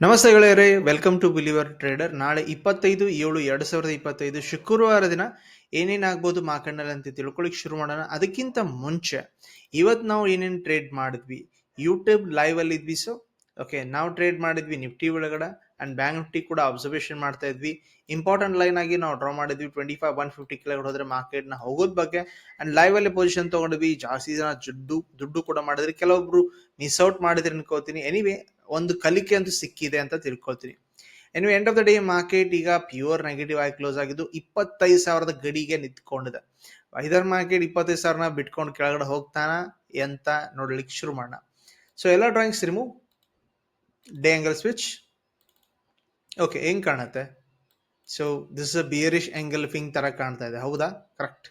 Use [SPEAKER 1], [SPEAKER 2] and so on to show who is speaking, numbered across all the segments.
[SPEAKER 1] ನಮಸ್ತೆ ಗೆಳೆಯರೇ welcome to believer trader ನಾಳೆ ಇಪ್ಪತ್ತೈದು ಏಳು ಎರಡು ಸಾವಿರದ ಇಪ್ಪತ್ತೈದು ಶುಕ್ರವಾರ ದಿನ ಏನೇನಾಗ್ಬೋದು ಮಾರ್ಕೆಟ್ನಲ್ಲಿ ಅಂತ ತಿಳ್ಕೊಳಿಕ್ ಶುರು ಮಾಡೋಣ. ಅದಕ್ಕಿಂತ ಮುಂಚೆ ಇವತ್ತು ನಾವು ಏನೇನು ಟ್ರೇಡ್ ಮಾಡಿದ್ವಿ? ಯೂಟ್ಯೂಬ್ ಲೈವ್ ಅಲ್ಲಿ ಇದ್ವಿ ಸೊ ಓಕೆ ನಾವು ಟ್ರೇಡ್ ಮಾಡಿದ್ವಿ ನಿಫ್ಟಿ ಒಳಗಡೆ. ಅಂಡ್ ಬ್ಯಾಂಕ್ ನಿಫ್ಟಿ ಕೂಡ ಅಬ್ಸರ್ವೇಷನ್ ಮಾಡ್ತಾ ಇದ್ವಿ. ಇಂಪಾರ್ಟೆಂಟ್ ಲೈನ್ ಆಗಿ ನಾವು ಡ್ರಾ ಮಾಡಿದ್ವಿ ಟ್ವೆಂಟಿ ಫೈವ್ ಒನ್ ಫಿಫ್ಟಿ ಕೆಳಗಡೆ ಹೋದ್ರೆ ಮಾರ್ಕೆಟ್ನ ಹೋಗೋದ್ ಬಗ್ಗೆ. ಅಂಡ್ ಲೈವ್ ಅಲ್ಲಿ ಪೊಸಿಷನ್ ತಗೊಂಡ್ವಿ ಜಾಸ್ತಿ ಜನ ದುಡ್ಡು ದುಡ್ಡು ಕೂಡ ಮಾಡಿದ್ರೆ ಕೆಲವೊಬ್ರು ಮಿಸ್ ಔಟ್ ಮಾಡಿದ್ರೆ ಅನ್ಕೋತೀನಿ. ಎನಿವೆ ಒಂದು ಕಲಿಕೆ ಅಂತೂ ಸಿಕ್ಕಿದೆ ಅಂತ ತಿಳ್ಕೊಳ್ತೀನಿ. Anyway end of the day market ಈಗ ಪ್ಯೂರ್ ನೆಗೆಟಿವ್ ಆಗಿ ಕ್ಲೋಸ್ ಆಗಿದ್ದು ಇಪ್ಪತ್ತೈದು ಸಾವಿರದ ಗಡಿಗೆ ನಿಂತ್ಕೊಂಡಿದೆ. ಐದರ್ ಮಾರ್ಕೆಟ್ ಇಪ್ಪತ್ತೈದು ಸಾವಿರನ ಬಿಟ್ಕೊಂಡು ಕೆಳಗಡೆ ಹೋಗ್ತಾನ ಅಂತ ನೋಡ್ಲಿಕ್ಕೆ ಶುರು ಮಾಡೋಣ. ಸೊ ಎಲ್ಲ drawings remove the angle switch okay ಹೆಂಗ್ ಕಾಣುತ್ತೆ? So this a bearish engulfing ತರ ಕಾಣ್ತಾ ಇದೆ. ಹೌದಾ? ಕರೆಕ್ಟ್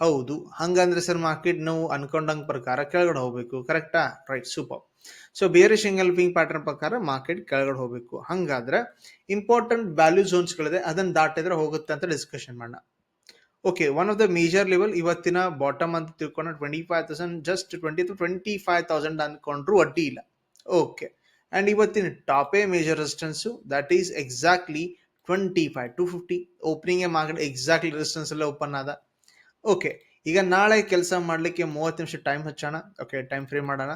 [SPEAKER 1] ಹೌದು. ಹಂಗಂದ್ರೆ ಸರ್ ಮಾರ್ಕೆಟ್ ನಾವು ಅನ್ಕೊಂಡಂಗೆ ಪ್ರಕಾರ ಕೆಳಗಡೆ ಹೋಗ್ಬೇಕು. ಕರೆಕ್ಟಾ right super so bearish engulfing pattern ಪ್ರಕಾರ ಮಾರ್ಕೆಟ್ ಕೆಳಗಡೆ ಹೋಗ್ಬೇಕು. ಹಂಗಾದ್ರೆ ಇಂಪಾರ್ಟೆಂಟ್ ವ್ಯಾಲ್ಯೂ ಝೋನ್ಸ್ಗಳಿದೆ ಅದನ್ನ ದಾಟಿದ್ರೆ ಹೋಗುತ್ತೆ ಅಂತ ಡಿಸ್ಕಷನ್ ಮಾಡೋಣ. Okay one of the major level ಇವತ್ತಿನ ಬಾಟಮ್ ಅಂತ ತಿಳ್ಕೊಂಡು twenty five thousand just twenty two twenty five thousand ಅನ್ಕೊಂಡ್ರು ಅಡ್ಡಿ ಇಲ್ಲ. ಓಕೆ ಅಂಡ್ ಇವತ್ತಿನ ಟಾಪೇ major resistance that is exactly twenty five to fifty ಓಪನಿಂಗೇ market exactly ಎಲ್ಲ ಓಪನ್ ಆದ. Okay ಈಗ ನಾಳೆ ಕೆಲಸ ಮಾಡಲಿಕ್ಕೆ ಮೂವತ್ತು ನಿಮಿಷ ಟೈಮ್ ಹಚ್ಚೋಣ. ಓಕೆ ಟೈಮ್ ಫ್ರೀ ಮಾಡೋಣ.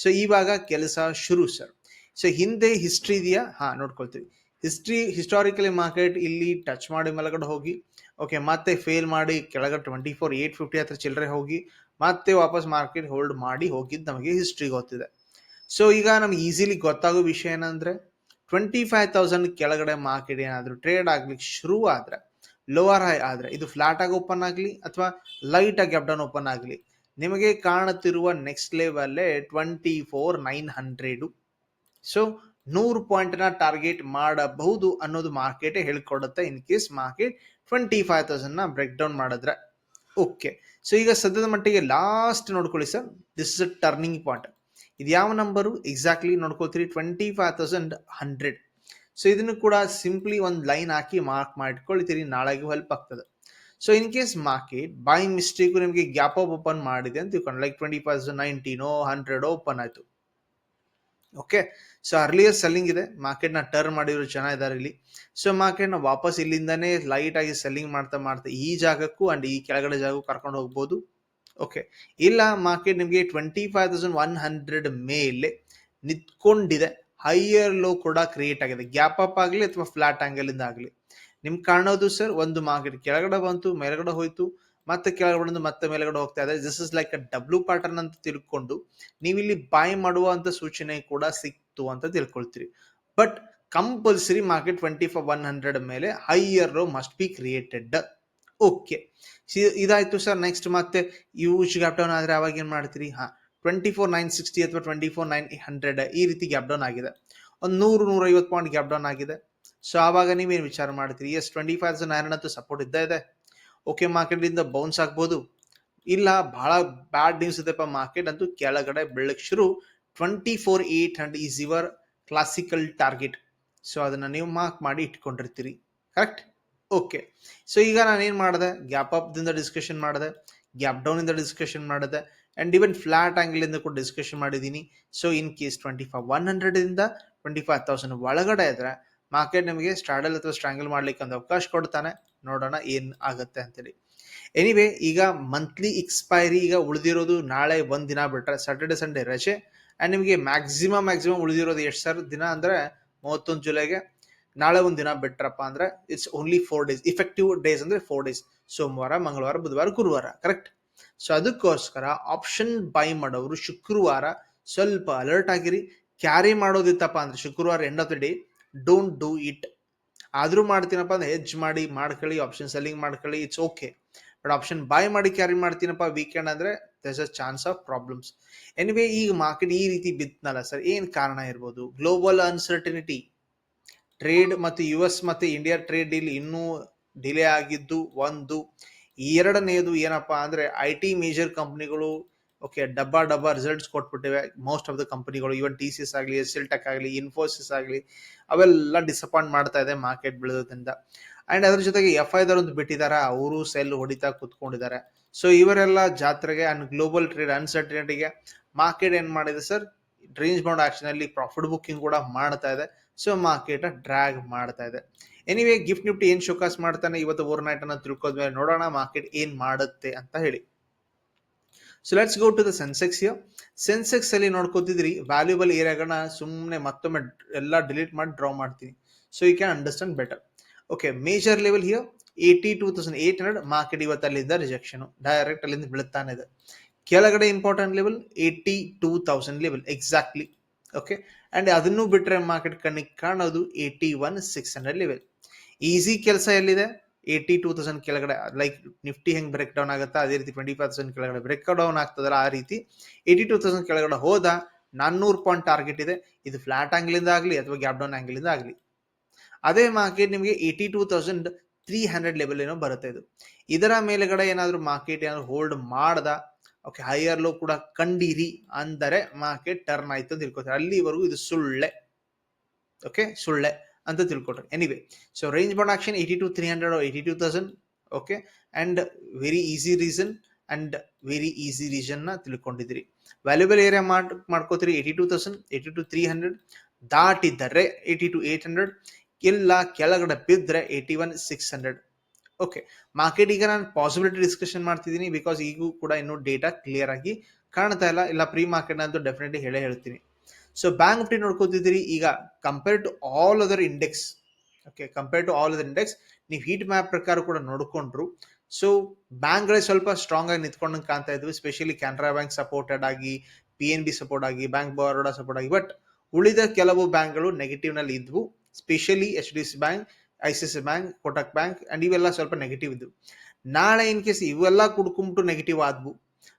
[SPEAKER 1] ಸೊ ಇವಾಗ ಕೆಲಸ ಶುರು ಸರ್ ಸೊ ಹಿಂದೆ ಹಿಸ್ಟ್ರಿ ಇದೆಯಾ? ಹಾಂ, ನೋಡ್ಕೊಳ್ತೀವಿ. ಹಿಸ್ಟ್ರಿ ಹಿಸ್ಟಾರಿಕಲಿ ಮಾರ್ಕೆಟ್ ಇಲ್ಲಿ ಟಚ್ ಮಾಡಿ ಮೇಲ್ಗಡೆ ಹೋಗಿ. ಓಕೆ ಮತ್ತೆ ಫೇಲ್ ಮಾಡಿ ಕೆಳಗೆ ಟ್ವೆಂಟಿ ಫೋರ್ ಏಯ್ಟ್ ಫಿಫ್ಟಿ ಹತ್ರ ಚಿಲ್ಲರೆ ಹೋಗಿ, ಮತ್ತೆ ವಾಪಸ್ ಮಾರ್ಕೆಟ್ ಹೋಲ್ಡ್ ಮಾಡಿ ಹೋಗಿದ್ದು ನಮಗೆ ಹಿಸ್ಟ್ರಿ ಗೊತ್ತಿದೆ. ಸೊ ಈಗ ನಮ್ಗೆ ಈಸಿಲಿ ಗೊತ್ತಾಗೋ ವಿಷಯ ಏನಂದ್ರೆ ಟ್ವೆಂಟಿ ಫೈವ್ ತೌಸಂಡ್ ಕೆಳಗಡೆ ಮಾರ್ಕೆಟ್ ಏನಾದರೂ ಟ್ರೇಡ್ ಆಗ್ಲಿಕ್ಕೆ ಶುರು ಆದ್ರೆ ಲೋವರ್ ಹೈ ಆದ್ರೆ, ಇದು ಫ್ಲಾಟ್ ಆಗಿ ಓಪನ್ ಆಗಲಿ ಅಥವಾ ಲೈಟ್ ಆಗಿ ಡೌನ್ ಓಪನ್ ಆಗಲಿ, ನಿಮಗೆ ಕಾಣುತ್ತಿರುವ next ಲೆವೆಲ್ಲೇ twenty four nine hundred so ನೂರು ಪಾಯಿಂಟ್ನ ಟಾರ್ಗೆಟ್ ಮಾಡಬಹುದು ಅನ್ನೋದು ಮಾರ್ಕೆಟೇ ಹೇಳ್ಕೊಡುತ್ತೆ in case market twenty five ತೌಸಂಡ್ನ break down ಮಾಡಿದ್ರೆ. ಓಕೆ ಸೊ ಈಗ ಸದ್ಯದ ಮಟ್ಟಿಗೆ ಲಾಸ್ಟ್ ನೋಡ್ಕೊಳ್ಳಿ sir this is a turning point ಇದು ಯಾವ number exactly ನೋಡ್ಕೊಳ್ತೀರಿ. Twenty five thousand hundred so ಇದನ್ನು ಕೂಡ ಸಿಂಪ್ಲಿ ಒಂದು ಲೈನ್ ಹಾಕಿ ಮಾರ್ಕ್ ಮಾಡಿಟ್ಕೊಳ್ತೀರಿ ನಾಳೆಗೆ ಹೆಲ್ಪ್ ಆಗ್ತದೆ. So in case market by mistake ನಿಮಗೆ ಗ್ಯಾಪ್ ಅಪ್ ಓಪನ್ ಮಾಡಿದೆ ಅಂತ ತಿಳ್ಕೊಂಡು ಲೈಕ್ ಟ್ವೆಂಟಿ ಫೈವ್ ನೈನ್ಟೀನೋ ಹಂಡ್ರೆಡ್ ಓಪನ್ ಆಯ್ತು. ಓಕೆ ಸೊ ಅರ್ಲಿಯರ್ ಸೆಲ್ಲಿಂಗ್ ಇದೆ. ಮಾರ್ಕೆಟ್ನ ಟರ್ನ್ ಮಾಡಿರೋ ಜನ ಇದಾರೆ ಇಲ್ಲಿ. ಸೊ ಮಾರ್ಕೆಟ್ನ ವಾಪಸ್ ಇಲ್ಲಿಂದಾನೇ ಲೈಟ್ ಆಗಿ ಸೆಲ್ಲಿಂಗ್ ಮಾಡ್ತಾ ಮಾಡ್ತಾ ಈ ಜಾಗಕ್ಕೂ ಅಂಡ್ ಈ ಕೆಳಗಡೆ ಜಾಗಕ್ಕೂ ಕರ್ಕೊಂಡು ಹೋಗ್ಬೋದು. ಓಕೆ ಇಲ್ಲ ಮಾರ್ಕೆಟ್ ನಿಮಗೆ twenty five thousand one hundred ಮೇಲೆ ನಿಂತ್ಕೊಂಡಿದೆ ಹೈಯರ್ ಲೋ ಕೂಡ ಕ್ರಿಯೇಟ್ ಆಗಿದೆ. ಗ್ಯಾಪ್ ಅಪ್ ಆಗಲಿ ಅಥವಾ ಫ್ಲಾಟ್ ಆಂಗಲ್ ಇಂದ ಆಗಲಿ. ನಿಮ್ಗೆ ಕಾಣೋದು ಸರ್ ಒಂದು ಮಾರ್ಕೆಟ್ ಕೆಳಗಡೆ ಬಂತು, ಮೇಲ್ಗಡೆ ಹೋಯ್ತು, ಮತ್ತೆ ಕೆಳಗಡೆ ಮತ್ತೆ ಮೇಲ್ಗಡೆ ಹೋಗ್ತಾ ಇದೆ. This is like a W pattern ಅಂತ ತಿಳ್ಕೊಂಡು ನೀವು ಇಲ್ಲಿ ಬಾಯ್ ಮಾಡುವಂತ ಸೂಚನೆ ಕೂಡ ಸಿಕ್ತು ಅಂತ ತಿಳ್ಕೊಳ್ತೀರಿ. But compulsory market twenty five one hundred ಮೇಲೆ higher low must be created okay ಇದಾಯ್ತು ಸರ್ ನೆಕ್ಸ್ಟ್ ಮತ್ತೆ ಯೂಜ್ ಗ್ಯಾಪ್ ಡೌನ್ ಆದ್ರೆ ಅವಾಗ ಏನ್ ಮಾಡ್ತೀರಿ? ಹಾ ಟ್ವೆಂಟಿ ಫೋರ್ ನೈನ್ ಸಿಕ್ಸ್ಟಿ ಅಥವಾ ಟ್ವೆಂಟಿ ಫೋರ್ ನೈನ್ ಹಂಡ್ರೆಡ್ ಈ ರೀತಿ ಗ್ಯಾಪ್ ಡೌನ್ ಆಗಿದೆ. ಒಂದು ನೂರು, ನೂರೈವತ್ತು ಪಾಯಿಂಟ್ ಗ್ಯಾಪ್ ಡೌನ್ ಆಗಿದೆ. ಸೊ ಆವಾಗ ನೀವೇನು ವಿಚಾರ ಮಾಡ್ತೀರಿ? Yes twenty five thousand nine hundred support ಇದ್ದ ಇದೆ. ಓಕೆ ಮಾರ್ಕೆಟ್ ಇಂದ ಬೌನ್ಸ್ ಆಗ್ಬೋದು. ಇಲ್ಲ ಬಹಳ ಬ್ಯಾಡ್ ನ್ಯೂಸ್ ಇದೆಪ್ಪ ಮಾರ್ಕೆಟ್ ಅಂತೂ ಕೆಳಗಡೆ ಬೆಳಕ್ ಶುರು. Twenty four eight hundred is your classical target so ಅದನ್ನ ನೀವು ಮಾರ್ಕ್ ಮಾಡಿ ಇಟ್ಕೊಂಡಿರ್ತೀರಿ. ಕರೆಕ್ಟ್ ಓಕೆ ಸೊ ಈಗ ನಾನು ಏನು ಮಾಡಿದೆ? ಗ್ಯಾಪ್ ಅಪ್ ದಿಂದ ಡಿಸ್ಕಷನ್ ಮಾಡಿದೆ. ಗ್ಯಾಪ್ ಡೌನ್ ಇಂದ ಡಿಸ್ಕಷನ್ ಮಾಡಿದೆ. ಅಂಡ್ ಈವನ್ ಫ್ಲಾಟ್ ಆಂಗಲ್ ಇಂದ ಕೂಡ ಡಿಸ್ಕಷನ್ ಮಾಡಿದ್ದೀನಿ. So in case twenty five one ಹಂಡ್ರೆಡಿಂದ twenty five thousand ಒಳಗಡೆ ಇದ್ರೆ ಮಾರ್ಕೆಟ್ ನಿಮಗೆ ಸ್ಟ್ರಾಡಲ್ ಅಥವಾ ಸ್ಟ್ರಾಂಗಲ್ ಮಾಡ್ಲಿಕ್ಕೆ ಒಂದು ಅವಕಾಶ ಕೊಡ್ತಾನೆ. ನೋಡೋಣ ಏನು ಆಗುತ್ತೆ ಅಂತೇಳಿ. ಎನಿವೆ ಈಗ ಮಂತ್ಲಿ ಎಕ್ಸ್ಪೈರಿ ಈಗ ಉಳಿದಿರೋದು ನಾಳೆ ಒಂದು ದಿನ ಬಿಟ್ರೆ ಸ್ಯಾಟರ್ಡೆ ಸಂಡೇ ರಜೆ. ಅಂಡ್ ನಿಮಗೆ ಮ್ಯಾಕ್ಸಿಮಮ್ ಮ್ಯಾಕ್ಸಿಮಮ್ ಉಳಿದಿರೋದು ಎಷ್ಟು ಸರ್? ದಿನ ಅಂದ್ರೆ ಮೂವತ್ತೊಂದು ಜುಲೈಗೆ. ನಾಳೆ ಒಂದು ದಿನ ಬಿಟ್ರಪ್ಪ ಅಂದ್ರೆ it's only four days effective days ಅಂದ್ರೆ ಫೋರ್ ಡೇಸ್ ಸೋಮವಾರ, ಮಂಗಳವಾರ, ಬುಧವಾರ, ಗುರುವಾರ ಕರೆಕ್ಟ್ ಸೊ ಅದಕ್ಕೋಸ್ಕರ ಆಪ್ಷನ್ ಬೈ ಮಾಡೋರು ಶುಕ್ರವಾರ ಸ್ವಲ್ಪ ಅಲರ್ಟ್ ಆಗಿರಿ. ಕ್ಯಾರಿ ಮಾಡೋದಿತ್ತಪ್ಪ ಅಂದ್ರೆ ಶುಕ್ರವಾರ end of the day don't do it ಆದ್ರೂ ಮಾಡ್ತೀನಪ್ಪ ಅಂದ್ರೆ ಹೆಜ್ ಮಾಡಿ, ಮಾಡ್ಕೊಳ್ಳಿ ಆಪ್ಷನ್ ಸೆಲ್ಲಿಂಗ್ ಮಾಡ್ಕೊಳ್ಳಿ it's okay but option buy ಮಾಡಿ ಕ್ಯಾರಿ ಮಾಡ್ತೀನಪ್ಪ ವೀಕೆಂಡ್ ಅಂದ್ರೆ thus a chance of problems anyway ಈಗ ಮಾರ್ಕೆಟ್ ಈ ರೀತಿ ಬಿತ್ತನಲ್ಲ ಸರ್ ಏನ್ ಕಾರಣ ಇರ್ಬೋದು? ಗ್ಲೋಬಲ್ ಅನ್ಸರ್ಟಿನಿಟಿ ಟ್ರೇಡ್ ಮತ್ತು ಯು ಎಸ್ ಮತ್ತು ಇಂಡಿಯಾ ಟ್ರೇಡ್ ಡೀಲ್ ಇನ್ನೂ ಡಿಲೇ ಆಗಿದ್ದು ಒಂದು. ಎರಡನೆಯದು ಏನಪ್ಪಾ ಅಂದ್ರೆ ಐ ಟಿ ಮೇಜರ್ ಕಂಪ್ನಿಗಳು ಓಕೆ ಡಬ್ಬಾ ಡಬ್ಬಾ ರಿಸಲ್ಟ್ಸ್ ಕೊಟ್ಬಿಟ್ಟಿವೆ. ಮೋಸ್ಟ್ ಆಫ್ ದ ಕಂಪನಿಗಳು ಇವನ್ ಟಿ ಸಿ ಎಸ್ ಆಗಲಿ ಎಸ್ ಎಲ್ ಟೆಕ್ ಆಗಲಿ ಇನ್ಫೋಸಿಸ್ ಆಗಲಿ, ಅವೆಲ್ಲ ಡಿಸಪಾಯಿಂಟ್ ಮಾಡ್ತಾ ಇದೆ ಮಾರ್ಕೆಟ್ ಬೆಳೆದ್ರಿಂದ. ಅಂಡ್ ಅದ್ರ ಜೊತೆಗೆ ಎಫ್ ಐ ಒಂದು ಬಿಟ್ಟಿದ್ದಾರೆ ಅವರು ಸೆಲ್ ಹೊಡಿತಾ ಕುತ್ಕೊಂಡಿದ್ದಾರೆ. ಸೊ ಇವರೆಲ್ಲ ಜಾತ್ರೆಗೆ ಅಂಡ್ ಗ್ಲೋಬಲ್ ಟ್ರೇಡ್ ಅನ್ಸರ್ಟಿನಿಟಿಗೆ ಮಾರ್ಕೆಟ್ ಏನು ಮಾಡಿದೆ ಸರ್ ರೇಂಜ್ ಬೌಂಡ್ ಆಕ್ಷನ್ ಅಲ್ಲಿ ಪ್ರಾಫಿಟ್ ಬುಕ್ಕಿಂಗ್ ಕೂಡ ಮಾಡ್ತಾ ಇದೆ. ಸೊ ಮಾರ್ಕೆಟ್ ಡ್ರ್ಯಾಗ್ ಮಾಡ್ತಾ ಇದೆ. ಎನಿವೇ ಗಿಫ್ಟ್ ನಿಫ್ಟಿ ಏನ್ ಶೋಕಾಸ್ ಮಾಡ್ತಾನೆ? ಇವತ್ತು ಓವರ್ ನೈಟ್ ಅನ್ನ ತಿಳ್ಕೋದ್ಮೇಲೆ ನೋಡೋಣ ಮಾರ್ಕೆಟ್ ಏನ್ ಮಾಡುತ್ತೆ ಅಂತ ಹೇಳಿ. So let's go to the Sensex Sensex ಅಲ್ಲಿ ನೋಡ್ಕೋತಿದ್ರಿ ವ್ಯಾಲ್ಯೂಬಲ್ ಏರಿಯಾಗಳನ್ನ ಸುಮ್ಮನೆ ಮತ್ತೊಮ್ಮೆ ಎಲ್ಲ ಡಿಲೀಟ್ ಮಾಡಿ ಡ್ರಾ ಮಾಡ್ತೀನಿ. So you can understand better okay major level here eighty two thousand eight hundred market ಇವತ್ತು ಅಲ್ಲಿಂದ ರಿಜೆಕ್ಷನ್ ಡೈರೆಕ್ಟ್ ಅಲ್ಲಿಂದ ಬೀಳುತ್ತಾನೆ ಇದೆ. ಕೆಳಗಡೆ important level eighty two thousand level exactly okay and ಅದನ್ನು ಬಿಟ್ರೆ ಮಾರ್ಕೆಟ್ ಕಣ್ಣಿಗೆ ಕಾಣೋದು eighty one six hundred level easy ಕೆಲಸ ಎಲ್ಲಿದೆ? ಏಯ್ಟಿ ಟೂ ತೌಸಂಡ್ ಕೆಳಗಡೆ ಲೈಕ್ ನಿಫ್ಟಿ ಹೆಂಗ್ ಬ್ರೇಕ್ ಡೌನ್ ಆಗುತ್ತಾ? ಅದೇ ರೀತಿ ಟ್ವೆಂಟಿ ಫೈವ್ ತೌಸಂಡ್ ಕೆಳಗಡೆ ಬ್ರೇಕ್ ಡೌನ್ ಆಗ್ತದಲ್ಲ ಆ ರೀತಿ. ಏಯ್ಟಿ ಟೂ ತೌಸಂಡ್ ಕೆಳಗಡೆ ಹೋದ, ನಾನ್ನೂರು ಪಾಯಿಂಟ್ ಟಾರ್ಗೆಟ್ ಇದೆ. ಇದು ಫ್ಲಾಟ್ ಆಂಗ್ಲಿಂದ ಆಗಲಿ ಅಥವಾ ಗ್ಯಾಪ್ ಡೌನ್ ಆಂಗ್ಲಿಂದ ಆಗಲಿ. ಅದೇ ಮಾರ್ಕೆಟ್ ನಿಮಗೆ eighty two thousand three hundred level ಏನೋ ಬರುತ್ತೆ ಇದು. ಇದರ ಮೇಲೆಗಡೆ ಏನಾದರೂ ಮಾರ್ಕೆಟ್ ಏನಾದರೂ ಹೋಲ್ಡ್ ಮಾಡ್ದ ಓಕೆ ಹೈಯರ್ ಲೋ ಕೂಡ ಕಂಡಿರಿ ಅಂದರೆ ಮಾರ್ಕೆಟ್ ಟರ್ನ್ ಆಯ್ತು ಅಂತ ತಿಳ್ಕೊತಾರೆ ಅಲ್ಲಿವರೆಗೂ ಇದು ಸುಳ್ಳೆ. ಓಕೆ ಸುಳ್ಳೆ ಅಂತ ತಿಳ್ಕೊಟ್ರೆ anyway so range bound action eighty two three hundred eighty two thousand okay and very easy reason and very easy ರೀಸನ್ನ ತಿಳ್ಕೊಂಡಿದ್ರಿ ವ್ಯಾಲ್ಯೂಬಲ್ ಏರಿಯಾ ಮಾಡ್, ಮಾಡ್ಕೋತೀರಿ eighty two thousand eighty two three hundred ದಾಟಿದ್ದರೆ eighty two eight hundred ಇಲ್ಲ ಕೆಳಗಡೆ ಬಿದ್ದರೆ eighty one six hundred okay market ಈಗ ನಾನು possibility discussion ಮಾಡ್ತಿದ್ದೀನಿ because ಈಗೂ ಕೂಡ ಇನ್ನೂ ಡೇಟಾ ಕ್ಲಿಯರ್ ಆಗಿ ಕಾಣ್ತಾ ಇಲ್ಲ. ಇಲ್ಲ ಪ್ರೀ ಮಾರ್ಕೆಟ್ ಅಂತೂ ಡೆಫಿನೆಟ್ಲಿ ಹೇಳೇ ಹೇಳ್ತೀನಿ. ಸೊ ಬ್ಯಾಂಕ್ ನಿಫ್ಟಿ ನೋಡ್ಕೋತಿದ್ದೀರಿ. ಈಗ compare to all other index okay compare to all other index ನೀವು ಹೀಟ್ ಮ್ಯಾಪ್ ಪ್ರಕಾರ ಕೂಡ ನೋಡ್ಕೊಂಡ್ರು. ಸೊ ಬ್ಯಾಂಕ್ಗಳೇ ಸ್ವಲ್ಪ ಸ್ಟ್ರಾಂಗ್ ಆಗಿ ನಿಂತ್ಕೊಂಡಂಗೆ ಕಾಣ್ತಾ ಇದ್ವಿ. ಸ್ಪೆಷಲಿ ಕೆನರಾ ಬ್ಯಾಂಕ್ ಸಪೋರ್ಟೆಡ್ ಆಗಿ ಪಿ ಎನ್ ಬಿ ಸಪೋರ್ಟ್ ಆಗಿ ಬ್ಯಾಂಕ್ ಬರೋಡಾ ಸಪೋರ್ಟ್ ಆಗಿ. ಬಟ್ ಉಳಿದ ಕೆಲವು ಬ್ಯಾಂಕ್ಗಳು ನೆಗೆಟಿವ್ನಲ್ಲಿ ಇದ್ವು. Specially H D C bank I C C bank, Kotak bank and ಇವೆಲ್ಲ ಸ್ವಲ್ಪ ನೆಗೆಟಿವ್ ಇದ್ವು. ನಾಳೆ ಇನ್ ಕೇಸ್ ಇವೆಲ್ಲ ಕುಡ್ಕೊಂಬಿಟ್ಟು ನೆಗೆಟಿವ್ ಆದ್ವು.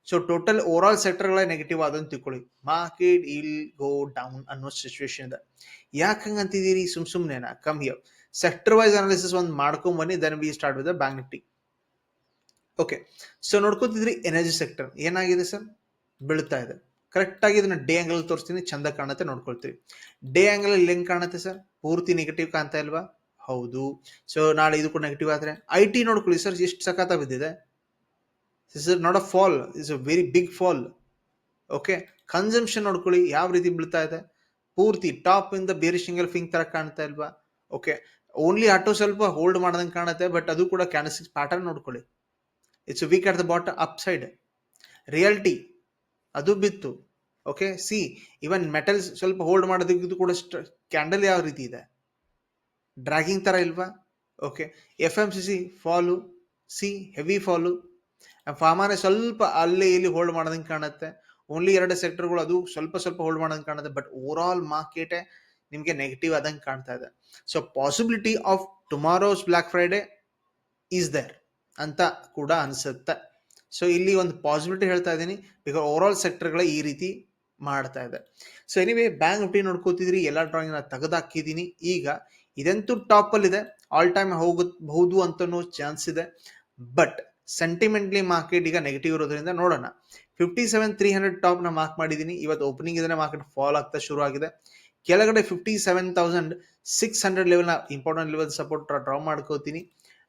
[SPEAKER 1] ಸೊ ಟೋಟಲ್ ಓವರ್ ಆಲ್ ಸೆಕ್ಟರ್ಗಳೇ ನೆಗೆಟಿವ್ ಆದಂತ ತಿಳ್ಕೊಳ್ಳಿ. ಮಾರ್ಕೆಟ್ ಇಲ್ ಗೋ ಡೌನ್ ಅನ್ನೋ ಸಿಚುವೇಶನ್ ಇದೆ. ಯಾಕೆ ಹಂಗಂತಿದ್ದೀರಿ ಸುಮ್ ಸುಮ್ನೆನಾ come here sector wise analysis ಒಂದು ಮಾಡ್ಕೊಂಡ್ ಬನ್ನಿ then we start with bank Nifty okay so ನೋಡ್ಕೋತಿದ್ರಿ energy sector ಏನಾಗಿದೆ ಸರ್ ಬೀಳ್ತಾ ಇದೆ. ಕರೆಕ್ಟ್ ಆಗಿ ಇದನ್ನ ಡೇ ಆಂಗಲ್ ತೋರಿಸ್ತೀನಿ, ಚಂದ ಕಾಣುತ್ತೆ, ನೋಡ್ಕೊಳ್ತೀವಿ. ಡೇ ಆಂಗಲ್ ಹೆಂಗ್ ಕಾಣುತ್ತೆ ಸರ್ ಪೂರ್ತಿ ನೆಗೆಟಿವ್ ಕಾಣ್ತಾ ಇಲ್ವಾ? ಹೌದು. ಸೊ ನಾಳೆ ಇದು ಕೂಡ ನೆಗೆಟಿವ್ ಆದ್ರೆ ಐ ಟಿ ನೋಡ್ಕೊಳ್ಳಿ ಸರ್ ಎಷ್ಟು ಸಖತ ಬಿದ್ದಿದೆ? This is not a fall is a very big fall okay consumption ನೋಡ್ಕೊಳ್ಳಿ ಯಾವ ರೀತಿ ಬೀಳ್ತಾ ಇದೆ? ಪೂರ್ತಿ ಟಾಪ್ ಇಂದ ಬೇರೆ ಸಿಂಗಲ್ ಫಿಂಗ್ ತರ ಕಾಣ್ತಾ ಇಲ್ವಾ? ಓಕೆ ಓನ್ಲಿ ಆಟೋ ಸ್ವಲ್ಪ ಹೋಲ್ಡ್ ಮಾಡ್ದಂಗೆ ಕಾಣುತ್ತೆ ಬಟ್ ಅದು ಕೂಡ ಕ್ಯಾನಸಿಕ್ಸ್ ಪ್ಯಾಟರ್ನ್ ನೋಡ್ಕೊಳ್ಳಿ. It's weak at the bottom up side reality ಅದು ಬಿತ್ತು. ಓಕೆ ಸಿ ಇವನ್ ಮೆಟಲ್ಸ್ ಸ್ವಲ್ಪ ಹೋಲ್ಡ್ ಮಾಡೋದಕ್ಕೂ ಕೂಡ ಕ್ಯಾಂಡಲ್ ಯಾವ ರೀತಿ ಇದೆ? ಡ್ರ್ಯಾಗಿಂಗ್ ಥರ ಇಲ್ವಾ? Okay F M C C fall see heavy fall ಫಾರ್ಮಾನೆ ಸ್ವಲ್ಪ ಅಲ್ಲಿ ಇಲ್ಲಿ ಹೋಲ್ಡ್ ಮಾಡೋದಂಗೆ ಕಾಣುತ್ತೆ. ಓನ್ಲಿ ಎರಡು ಸೆಕ್ಟರ್ಗಳು ಅದು ಸ್ವಲ್ಪ ಸ್ವಲ್ಪ ಹೋಲ್ಡ್ ಮಾಡೋದಂಗೆ ಕಾಣುತ್ತೆ. ಬಟ್ ಓವರ್ ಆಲ್ ಮಾರ್ಕೆಟೇ ನಿಮಗೆ ನೆಗೆಟಿವ್ ಆದಂಗೆ ಕಾಣ್ತಾ ಇದೆ. So possibility of tomorrow's black Friday is there ಅಂತ ಕೂಡ ಅನಿಸುತ್ತೆ. ಸೊ ಇಲ್ಲಿ ಒಂದು ಪಾಸಿಬಿಲಿಟಿ ಹೇಳ್ತಾ ಇದ್ದೀನಿ ಬಿಕಾಸ್ ಓವರ್ ಆಲ್ ಸೆಕ್ಟರ್ಗಳ ಈ ರೀತಿ ಮಾಡ್ತಾ ಇದೆ. ಸೊ ಎನಿವೇ ಬ್ಯಾಂಕ್ ನಿಫ್ಟಿ ನೋಡ್ಕೋತಿದ್ರಿ. ಎಲ್ಲ ಡ್ರಾಯಿಂಗ್ನ ತೆಗೆದಾಕಿದ್ದೀನಿ ಈಗ ಇದಂತೂ ಟಾಪ್ ಅಲ್ಲಿ ಇದೆ. ಆಲ್ ಟೈಮ್ ಹೋಗಬಹುದು ಅಂತನೂ ಚಾನ್ಸ್ ಇದೆ. ಬಟ್ ಸೆಂಟಿಮೆಂಟ್ಲಿ ಮಾರ್ಕೆಟ್ ಈಗ ನೆಗೆಟಿವ್ ಇರೋದ್ರಿಂದ ನೋಡೋಣ. ಫಿಫ್ಟಿ ಸೆವೆನ್ ತ್ರೀ ಹಂಡ್ರೆಡ್ ಟಾಪ್ನ ಮಾರ್ಕ್ ಮಾಡಿದ್ದೀನಿ ಇವತ್ತು ಓಪನಿಂಗ್ ಇದನ್ನ ಮಾರ್ಕೆಟ್ ಫಾಲ್ ಆಗ್ತಾ ಶುರು ಆಗಿದೆ ಕೆಳಗಡೆ fifty seven thousand six hundred level important level support draw ಮಾಡ್ಕೋತೀನಿ.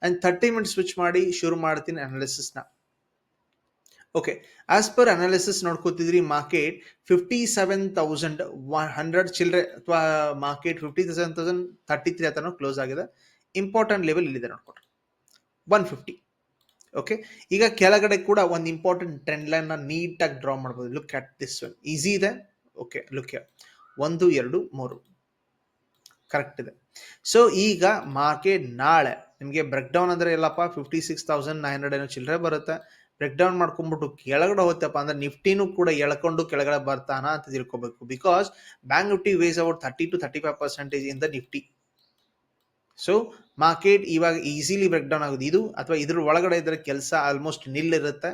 [SPEAKER 1] ಅಂಡ್ ಥರ್ಟಿ ಮಿನಿಟ್ಸ್ ಸ್ವಿಚ್ ಮಾಡಿ ಶುರು ಮಾಡ್ತೀನಿ ಅನಾಲಿಸಿಸ್ನ. Okay as per analysis ನೋಡ್ಕೋತಿದ್ರಿ market fifty seven thousand one hundred ಚಿಲ್ಡ್ರೆ ಅಥವಾ market fifty seven thousand thirty three ಹತ್ರ ಕ್ಲೋಸ್ ಆಗಿದೆ. Important level ಇಲ್ಲಿದೆ ನೋಡ್ಕೊಟ್ರಿ ಒನ್ ಫಿಫ್ಟಿ ಓಕೆ ಈಗ ಕೆಳಗಡೆ ಕೂಡ ಒಂದು ಇಂಪಾರ್ಟೆಂಟ್ ಟ್ರೆಂಡ್ ಲೈನ್ನ ನೀಟಾಗಿ ಡ್ರಾ ಮಾಡ್ಬೋದು. Look at this one easy ಇದೆ. ಓಕೆ ಲುಕ್ ಒಂದು, ಎರಡು, ಮೂರು. ಕರೆಕ್ಟ್ ಇದೆ. ಸೊ ಈಗ ಮಾರ್ಕೆಟ್ ನಾಳೆ, ನಿಮಗೆ ಬ್ರೇಕ್ ಡೌನ್ ಆದರೆ ಎಲ್ಲಪ್ಪ fifty six thousand nine hundred ಏನೋ ಚಿಲ್ಲರೆ ಬರುತ್ತೆ. ಬ್ರೇಕ್ ಡೌನ್ ಮಾಡ್ಕೊಂಡ್ಬಿಟ್ಟು ಕೆಳಗಡೆ ಹೋಗ್ತಪ್ಪ ಅಂದ್ರೆ ನಿಫ್ಟಿನೂ ಕೂಡ ಎಳ್ಕೊಂಡು ಕೆಳಗಡೆ ಬರ್ತಾನ ಅಂತ ತಿಳ್ಕೊಬೇಕು. Because bank Nifty was about thirty two thirty five percentage ಇಂದ ನಿಫ್ಟಿ. ಸೊ ಮಾರ್ಕೆಟ್ ಇವಾಗ ಈಸಿಲಿ ಬ್ರೇಕ್ ಡೌನ್ ಆಗೋದು. ಇದು ಅಥವಾ ಇದ್ರ ಒಳಗಡೆ ಇದ್ರೆ ಕೆಲಸ ಆಲ್ಮೋಸ್ಟ್ ನಿಲ್ ಇರುತ್ತೆ.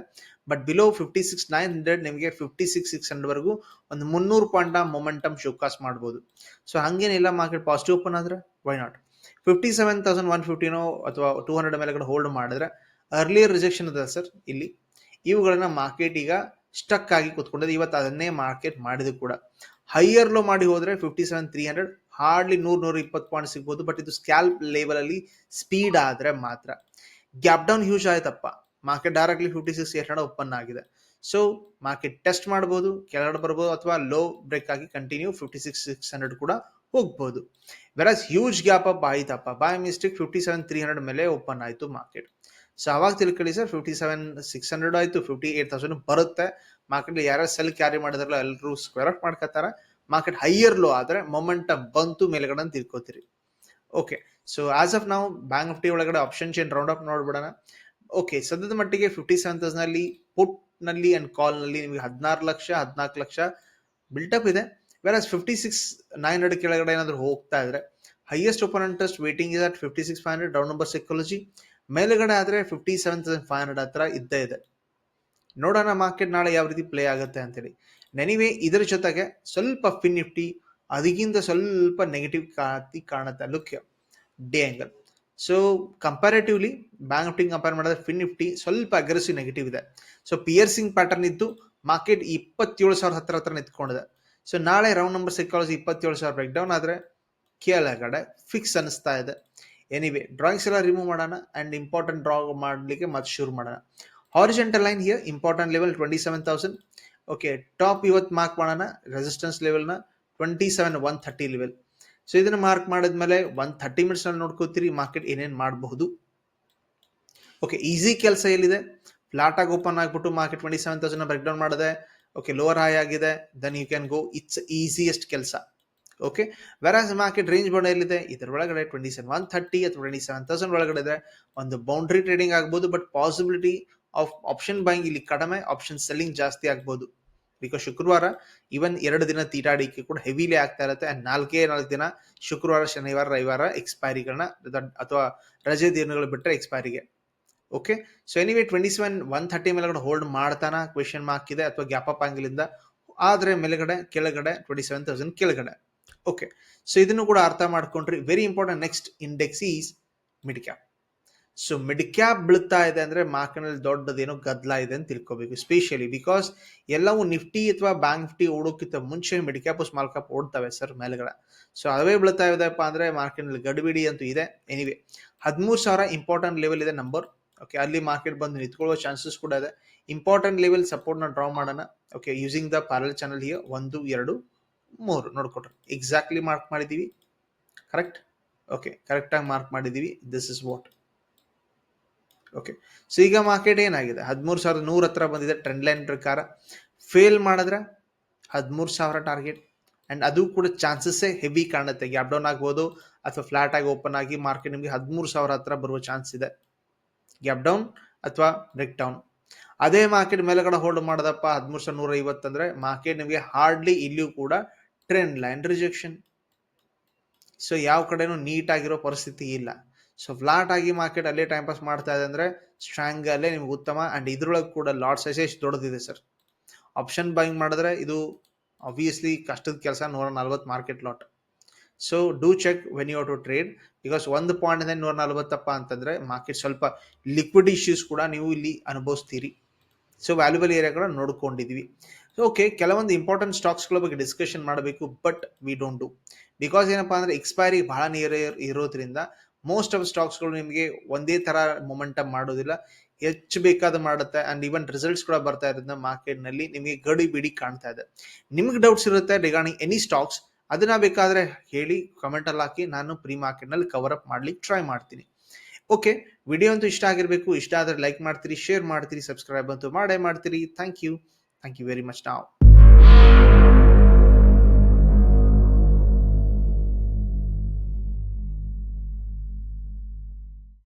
[SPEAKER 1] But below fifty six nine hundred ನಿಮಗೆ ಫಿಫ್ಟಿ ಸಿಕ್ಸ್ ಸಿಕ್ಸ್ ಹಂಡ್ರೆಡ್ ವರೆಗೂ ಒಂದು ಮುನ್ನೂರು ಪಾಯಿಂಟ್ ಮೊಮೆಂಟಮ್ ಶೋಕಾಸ್ ಮಾಡ್ಬೋದು. ಸೊ ಹಂಗೇನಿಲ್ಲ ಮಾರ್ಕೆಟ್ ಪಾಸಿಟಿವ್ ಓಪನ್ ಆದ್ರೆ? Why not fifty seven thousand one ಫಿಫ್ಟಿನೋ ಅಥವಾ ಟೂ ಹಂಡ್ರೆಡ್ ಮೇಲೆಗಡೆ ಹೋಲ್ಡ್ ಮಾಡಿದ್ರೆ ಅರ್ಲಿಯರ್ ರಿಜೆಕ್ಷನ್ ಅದ ಸರ್ ಇಲ್ಲಿ. ಇವುಗಳನ್ನ ಮಾರ್ಕೆಟ್ ಈಗ ಸ್ಟಕ್ ಆಗಿ ಕೂತ್ಕೊಂಡಿದೆ ಇವತ್ತು ಅದನ್ನೇ ಮಾರ್ಕೆಟ್ ಮಾಡಿದ್ರು ಕೂಡ. ಹೈಯರ್ ಲೋ ಮಾಡಿ ಹೋದ್ರೆ fifty seven three hundred hardly ನೂರ್ ನೂರ ಇಪ್ಪತ್ತು ಪಾಯಿಂಟ್ ಸಿಗ್ಬೋದು ಬಟ್ ಇದು ಸ್ಕ್ಯಾಲ್ಪ್ ಲೆವೆಲ್ ಅಲ್ಲಿ ಸ್ಪೀಡ್ ಆದ್ರೆ ಮಾತ್ರ. ಗ್ಯಾಪ್ ಡೌನ್ ಹ್ಯೂಜ್ ಆಯ್ತಪ್ಪ. Market directly fifty six eight hundred open ಆಗಿದೆ. ಸೊ ಮಾರ್ಕೆಟ್ ಟೆಸ್ಟ್ ಮಾಡ್ಬೋದು, ಕೆಳಗಡೆ ಬರ್ಬೋದು, ಅಥವಾ ಲೋ ಬ್ರೇಕ್ ಆಗಿ continue fifty six six hundred ಕೂಡ ಹೋಗ್ಬೋದು. ವೆರಸ್ ಹ್ಯೂಜ್ ಗ್ಯಾಪ್ ಅಪ್ ಆಯ್ತಪ್ಪ. By mistake fifty seven three hundred ಮೇಲೆ ಓಪನ್ ಆಯಿತು ಮಾರ್ಕೆಟ್ ಸೊ ಅವಾಗ ತಿಳ್ಕೊಳ್ಳಿ sir fifty seven six hundred ಆಯಿತು ಫಿಫ್ಟಿ ಏಟ್ ತೌಸಂಡ್ ಬರುತ್ತೆ ಮಾರ್ಕೆಟ್ ಯಾರ್ಯಾರು ಸೆಲ್ ಕ್ಯಾರಿ ಮಾಡಿದ್ರಲ್ಲ ಎಲ್ಲರೂ ಸ್ಕ್ವೇರ್ ಔಟ್ ಮಾಡ್ಕೋತಾರೆ ಮಾರ್ಕೆಟ್ ಹೈಯರ್ ಲೋ ಆದರೆ ಮೊಮೆಂಟಮ್ ಬಂತು, ಮೇಲ್ಗಡೆ ಅಂತ ತಿಳ್ಕೊತೀರಿ. ಓಕೆ ಸೊ ಆಸ್ ಆಫ್ ನಾವು ಬ್ಯಾಂಕ್ ನಿಫ್ಟಿ ಒಳಗಡೆ ಆಪ್ಷನ್ ಚೇನ್ ರೌಂಡ್ ಅಪ್ ನೋಡ್ಬಿಡೋಣ. ಓಕೆ ಸದ್ಯದ ಮಟ್ಟಿಗೆ ಫಿಫ್ಟಿ ಸೆವೆನ್ ತೌಸಂಡ್ ಅಲ್ಲಿ ಪುಟ್ನಲ್ಲಿ ಅಂಡ್ ಕಾಲ್ನಲ್ಲಿ ನಿಮಗೆ ಹದಿನಾರು ಲಕ್ಷ, ಹದಿನಾಲ್ಕು ಲಕ್ಷ ಬಿಲ್ಟಪ್ ಇದೆ. ಬೇರೆ ಫಿಫ್ಟಿ ಸಿಕ್ಸ್ ನೈನ್ ಹಂಡ್ರೆಡ್ ಕೆಳಗಡೆ ಏನಾದರೂ ಹೋಗ್ತಾ ಇದ್ರೆ highest open interest waiting is at fifty six five hundred down number psychology ಮೇಲ್ಗಡೆ ಆದ್ರೆ fifty seven thousand five hundred ಹತ್ರ ಇದ್ದೇ ಇದೆ. ನೋಡೋಣ ಮಾರ್ಕೆಟ್ ನಾಳೆ ಯಾವ ರೀತಿ ಪ್ಲೇ ಆಗುತ್ತೆ ಅಂತೇಳಿ. ನೆನಿವೆ ಇದರ ಜೊತೆಗೆ ಸ್ವಲ್ಪ ಫಿನ್ ನಿಫ್ಟಿ ಅದಕ್ಕಿಂತ ಸ್ವಲ್ಪ ನೆಗೆಟಿವ್ ಕಾತಿ ಕಾಣುತ್ತೆ look the angle so comparatively bank Nifty compare ಮಾಡಿದ್ರೆ ಫಿನ್ ನಿಫ್ಟಿ ಸ್ವಲ್ಪ ಅಗ್ರೆಸಿವ್ ನೆಗೆಟಿವ್ ಇದೆ. ಸೊ ಪಿಯರ್ಸಿಂಗ್ ಪ್ಯಾಟರ್ನ್ ಇದ್ದು ಮಾರ್ಕೆಟ್ ಇಪ್ಪತ್ತೇಳು ಸಾವಿರ ಹತ್ರ ಹತ್ರ ನಿಂತ್ಕೊಂಡಿದೆ. ಸೊ ನಾಳೆ ರೌಂಡ್ ನಂಬರ್ ಸೈಕಾಲಜಿ ಇಪ್ಪತ್ತೇಳು ಸಾವಿರ ಬ್ರೇಕ್ ಡೌನ್ ಆದರೆ ಕೇಳಗಡೆ ಫಿಕ್ಸ್ ಅನಿಸ್ತಾ ಇದೆ. ಎನಿವೆ ಡ್ರಾಯಿಂಗ್ಸ್ ಎಲ್ಲ ರಿಮೂವ್ ಮಾಡೋಣ ಅಂಡ್ ಇಂಪಾರ್ಟೆಂಟ್ ಡ್ರಾ ಮಾಡಲಿಕ್ಕೆ ಮತ್ತೆ ಶುರು ಮಾಡೋಣ. Horizontal line here important level twenty seven thousand okay top ಇವತ್ತು ಮಾರ್ಕ್ ಮಾಡೋಣ resistance ಲೆವೆಲ್ನ twenty seven one thirty level so ಇದನ್ನು ಮಾರ್ಕ್ ಮಾಡಿದ್ಮೇಲೆ ಒನ್ ಥರ್ಟಿ ಮಿನಿಟ್ಸ್ನಲ್ಲಿ ನೋಡ್ಕೋತೀರಿ ಮಾರ್ಕೆಟ್ ಏನೇನು ಮಾಡಬಹುದು. ಓಕೆ ಈಸಿ ಕೆಲಸ ಎಲ್ಲಿದೆ? ಫ್ಲಾಟ್ ಆಗಿ ಓಪನ್ ಆಗಿಬಿಟ್ಟು market twenty seven thousand break down ಮಾಡಿದೆ. ಓಕೆ ಲೋವರ್ ಹೈ ಆಗಿದೆ. Then you can go it's easiest ಕೆಲಸ. Okay versus market range bound ಎಲ್ಲಿದೆ? ಇದರ ಒಳಗಡೆ ಟ್ವೆಂಟಿ ಸೆವೆನ್ ಒನ್ ಥರ್ಟಿ ಅಥವಾ ಟ್ವೆಂಟಿ ಸೆವೆನ್ ತೌಸಂಡ್ ಒಳಗಡೆ ಇದೆ. ಒಂದು ಬೌಂಡ್ರಿ ಟ್ರೇಡಿಂಗ್ ಆಗ್ಬೋದು but possibility of option buying ಇಲ್ಲಿ ಕಡಿಮೆ ಆಪ್ಷನ್ ಸೆಲ್ಲಿಂಗ್ ಜಾಸ್ತಿ ಆಗ್ಬೋದು. ಬಿಕಾಸ್ ಶುಕ್ರವಾರ ಈವನ್ ಎರಡು ದಿನ ತೀಟಾಡಿಕೆ ಕೂಡ ಹೆವಿಲಿ ಆಗ್ತಾ ಇರುತ್ತೆ. ಅಂಡ್ ನಾಲ್ಕೇ, ನಾಲ್ಕು ದಿನ ಶುಕ್ರವಾರ, ಶನಿವಾರ, ರವಿವಾರ ಎಕ್ಸ್ಪೈರಿಗಳನ್ನ ಅಥವಾ ರಜೆ ದಿನಗಳು ಬಿಟ್ಟರೆ ಎಕ್ಸ್ಪೈರಿಗೆ okay so anyway twenty seven one thirty ಮೇಲ್ಗಡೆ ಹೋಲ್ಡ್ ಮಾಡ್ತಾನ? ಕ್ವೆಶನ್ ಮಾರ್ಕ್ ಇದೆ, ಅಥವಾ ಗ್ಯಾಪ್ ಅಪ್ ಆಂಗಲಿಂದ ಆದ್ರೆ ಮೇಲ್ಗಡೆ, ಕೆಳಗಡೆ ಟ್ವೆಂಟಿ ಸೆವೆನ್ ತೌಸಂಡ್ ಕೆಳಗಡೆ. ಓಕೆ ಸೊ ಇದನ್ನು ಕೂಡ ಅರ್ಥ ಮಾಡ್ಕೊಂಡ್ರಿ. Very important next index is mid cap so mid cap ಬೀಳ್ತಾ ಇದೆ ಅಂದ್ರೆ ಮಾರ್ಕೆಟ್ನಲ್ಲಿ ದೊಡ್ಡದೇನೋ ಗದ್ದಲ ಇದೆ ಅಂತ ತಿಳ್ಕೊಬೇಕು ಸ್ಪೆಷಲಿ ಬಿಕಾಸ್ ಎಲ್ಲವೂ ನಿಫ್ಟಿ ಅಥವಾ ಬ್ಯಾಂಕ್ ನಿಫ್ಟಿ ಓಡೋಕ್ಕಿಂತ ಮುಂಚೆ ಮಿಡ್ ಕ್ಯಾಪ್ ಸ್ಮಾಲ್ ಕ್ಯಾಪ್ ಓಡ್ತವೆ ಸರ್ ಮೇಲ್ಗಡೆ. ಸೊ ಅದೇ ಬೀಳ್ತಾ ಇದೆಪ್ಪ ಅಂದ್ರೆ ಮಾರ್ಕೆಟ್ನಲ್ಲಿ ಗಡಿಬಿಡಿ ಅಂತೂ ಇದೆ. ಎನಿವೆ ಹದಿಮೂರು ಸಾವಿರ ಇಂಪಾರ್ಟೆಂಟ್ ಲೆವೆಲ್ ಇದೆ ನಂಬರ್ ಓಕೆ ಅಲ್ಲಿ ಮಾರ್ಕೆಟ್ ಬಂದು ನಿಂತ್ಕೊಳ್ಳೋ ಚಾನ್ಸಸ್ ಕೂಡ ಇದೆ. ಇಂಪಾರ್ಟೆಂಟ್ ಲೆವೆಲ್ ಸಪೋರ್ಟ್ನ ಡ್ರಾ ಮಾಡೋಣ. Okay using the parallel channel here ಒಂದು, ಎರಡು. ಮೂರು ನೋಡ್ಕೊಟ್ರೆ. ಎಕ್ಸಾಕ್ಟ್ಲಿ ಮಾರ್ಕ್ ಮಾಡಿದ್ದೀವಿ ಕರೆಕ್ಟ್ ಓಕೆ ಕರೆಕ್ಟಾಗಿ ಮಾರ್ಕ್ ಮಾಡಿದ್ದೀವಿ this is what okay so ಈಗ ಮಾರ್ಕೆಟ್ ಏನಾಗಿದೆ? ಹದಿಮೂರು ಸಾವಿರದ ನೂರ ಹತ್ರ ಬಂದಿದೆ ಟ್ರೆಂಡ್ ಲೈನ್ ಪ್ರಕಾರ. ಫೇಲ್ ಮಾಡಿದ್ರೆ ಹದಿಮೂರು ಸಾವಿರ ಟಾರ್ಗೆಟ್ ಆ್ಯಂಡ್ ಅದು ಕೂಡ ಚಾನ್ಸಸ್ಸೇ ಹೆವಿ ಕಾಣುತ್ತೆ. ಗ್ಯಾಪ್ ಡೌನ್ ಆಗ್ಬೋದು ಅಥವಾ ಫ್ಲಾಟ್ ಆಗಿ ಓಪನ್ ಆಗಿ ಮಾರ್ಕೆಟ್ ನಿಮಗೆ ಹದಿಮೂರು ಸಾವಿರ ಹತ್ರ ಬರುವ ಚಾನ್ಸ್ ಇದೆ. ಗ್ಯಾಪ್ ಡೌನ್ ಅಥವಾ ಬ್ರೇಕ್ ಡೌನ್ ಅದೇ ಮಾರ್ಕೆಟ್ ಮೇಲೆಗಡೆ ಹೋಲ್ಡ್ ಮಾಡದಪ್ಪ ಹದಿಮೂರು ಸಾವಿರ ನೂರ ಐವತ್ತಂದ್ರೆ ಮಾರ್ಕೆಟ್ ನಿಮಗೆ ಹಾರ್ಡ್ಲಿ ಇಲ್ಲಿಯೂ ಕೂಡ ಟ್ರೆಂಡ್ ಲೈನ್ ರಿಜೆಕ್ಷನ್ ಸೊ ಯಾವ ಕಡೆನೂ ನೀಟ್ ಆಗಿರೋ ಪರಿಸ್ಥಿತಿ ಇಲ್ಲ. ಸೊ ಫ್ಲಾಟ್ ಆಗಿ ಮಾರ್ಕೆಟ್ ಅಲ್ಲೇ ಟೈಮ್ ಪಾಸ್ ಮಾಡ್ತಾ ಇದೆ ಅಂದ್ರೆ ಸ್ಟ್ರಾಂಗ್ ಅಲ್ಲೇ ನಿಮ್ಗೆ ಉತ್ತಮ ಅಂಡ್ ಇದ್ರೊಳಗೆ ಕೂಡ ಲಾಟ್ ಸೈಜ್ ಎಷ್ಟು ದೊಡ್ಡದಿದೆ ಸರ್ ಆಪ್ಷನ್ ಬೈಂಗ್ ಮಾಡಿದ್ರೆ ಇದು ಆಬ್ವಿಯಸ್ಲಿ ಕಷ್ಟದ ಕೆಲಸ ನೂರ ನಲ್ವತ್ತು market lot so do check when you to trade because ಒಂದು ಪಾಯಿಂಟ್ ನೂರ ನಲ್ವತ್ತಪ್ಪ ಅಂತಂದ್ರೆ ಮಾರ್ಕೆಟ್ ಸ್ವಲ್ಪ ಲಿಕ್ವಿಡ್ ಇಶ್ಯೂಸ್ ಕೂಡ ನೀವು ಇಲ್ಲಿ ಅನುಭವಿಸ್ತೀರಿ. ಸೊ ವ್ಯಾಲ್ಯೂಬಲ್ ಏರಿಯಾಗಳ ನೋಡ್ಕೊಂಡಿದ್ವಿ. ಓಕೆ ಕೆಲವೊಂದು ಇಂಪಾರ್ಟೆಂಟ್ ಸ್ಟಾಕ್ಸ್ಗಳ ಬಗ್ಗೆ ಡಿಸ್ಕಷನ್ ಮಾಡಬೇಕು but we don't do because ಏನಪ್ಪ ಅಂದ್ರೆ ಎಕ್ಸ್ಪೈರಿ ಬಹಳ ನಿಯರ್ ಇರೋದ್ರಿಂದ ಮೋಸ್ಟ್ ಆಫ್ ಸ್ಟಾಕ್ಸ್ಗಳು ನಿಮಗೆ ಒಂದೇ ತರ ಮೊಮೆಂಟಮ್ ಮಾಡೋದಿಲ್ಲ. ಹೆಚ್ಚು ಬೇಕಾದ ಮಾಡುತ್ತೆ ಅಂಡ್ ಈವನ್ ರಿಸಲ್ಟ್ಸ್ ಕೂಡ ಬರ್ತಾ ಇರೋದ್ರಿಂದ ಮಾರ್ಕೆಟ್ನಲ್ಲಿ ನಿಮಗೆ ಗಡಿ ಬಿಡಿ ಕಾಣ್ತಾ ಇದೆ. ನಿಮ್ಗೆ ಡೌಟ್ಸ್ ಇರುತ್ತೆ ರಿಗಾರ್ಡಿಂಗ್ ಎನಿ ಸ್ಟಾಕ್ಸ್ ಅದನ್ನ ಬೇಕಾದ್ರೆ ಹೇಳಿ ಕಮೆಂಟ್ ಅಲ್ಲಿ ಹಾಕಿ, ನಾನು ಪ್ರೀ ಮಾರ್ಕೆಟ್ನಲ್ಲಿ ಕವರ್ ಅಪ್ ಮಾಡ್ಲಿಕ್ಕೆ ಟ್ರೈ ಮಾಡ್ತೀನಿ. ಓಕೆ, ವಿಡಿಯೋ ಅಂತೂ ಇಷ್ಟ ಆಗಿರಬೇಕು. ಇಷ್ಟ ಆದರೆ ಲೈಕ್ ಮಾಡ್ತೀರಿ ಶೇರ್ ಮಾಡ್ತೀರಿ ಸಬ್ಸ್ಕ್ರೈಬ್ ಅಂತೂ ಮಾಡೇ ಮಾಡ್ತೀರಿ. Thank you thank you very much ನಾವು